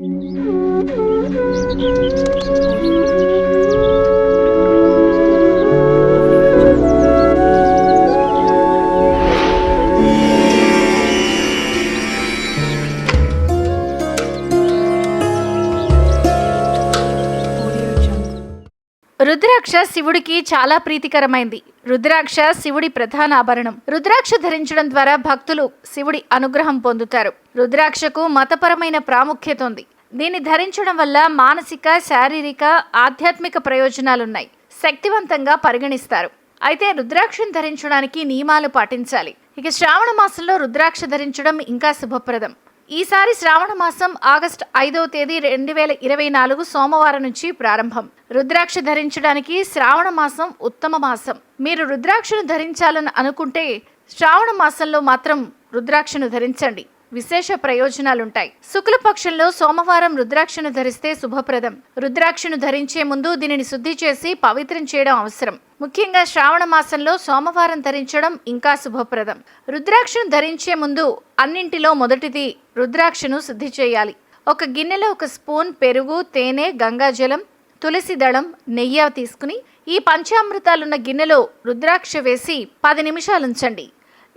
うん。రుద్రాక్ష శివుడికి చాలా ప్రీతికరమైంది. రుద్రాక్ష శివుడి ప్రధాన ఆభరణం. రుద్రాక్ష ధరించడం ద్వారా భక్తులు శివుడి అనుగ్రహం పొందుతారు. రుద్రాక్షకు మతపరమైన ప్రాముఖ్యత ఉంది. దీన్ని ధరించడం వల్ల మానసిక శారీరక ఆధ్యాత్మిక ప్రయోజనాలున్నాయి. శక్తివంతంగా పరిగణిస్తారు. అయితే రుద్రాక్షను ధరించడానికి నియమాలు పాటించాలి. ఇక శ్రావణ మాసంలో రుద్రాక్ష ధరించడం ఇంకా శుభప్రదం. ఈసారి శ్రావణ మాసం ఆగస్టు ఐదవ తేదీ రెండు వేల ఇరవై నాలుగు సోమవారం నుంచి ప్రారంభం. రుద్రాక్ష ధరించడానికి శ్రావణ మాసం ఉత్తమ మాసం. మీరు రుద్రాక్షను ధరించాలని అనుకుంటే శ్రావణ మాసంలో మాత్రం రుద్రాక్షను ధరించండి. విశేష ప్రయోజనాలుంటాయి. శుక్లపక్షంలో సోమవారం రుద్రాక్షను ధరిస్తే శుభప్రదం. రుద్రాక్షను ధరించే ముందు దీనిని శుద్ధి చేసి పవిత్రం చేయడం అవసరం. ముఖ్యంగా శ్రావణ మాసంలో సోమవారం ధరించడం ఇంకా శుభప్రదం. రుద్రాక్షను ధరించే ముందు అన్నింటిలో మొదటిది రుద్రాక్షను శుద్ధి చేయాలి. ఒక గిన్నెలో ఒక స్పూన్ పెరుగు తేనె గంగాజలం తులసి దళం నెయ్యి తీసుకుని ఈ పంచామృతాలున్న గిన్నెలో రుద్రాక్ష వేసి పది నిమిషాలు ఉంచండి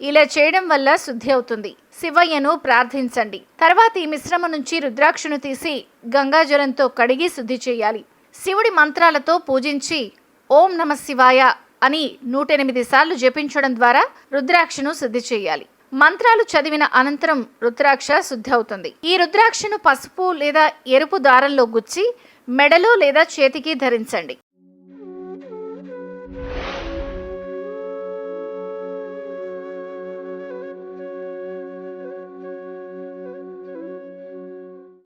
ఇలా చేయడం వల్ల శుద్ధి అవుతుంది. శివయ్యను ప్రార్థించండి. తర్వాత ఈ మిశ్రమ నుంచి రుద్రాక్షను తీసి గంగాజలంతో కడిగి శుద్ధి చేయాలి. శివుడి మంత్రాలతో పూజించి ఓం నమ శివాయ అని నూటెనిమిది సార్లు జపించడం ద్వారా రుద్రాక్షను శుద్ధి చేయాలి. మంత్రాలు చదివిన అనంతరం రుద్రాక్ష శుద్ధి అవుతుంది. ఈ రుద్రాక్షను పసుపు లేదా ఎరుపు దారంలో గుచ్చి మెడలో లేదా చేతికి ధరించండి.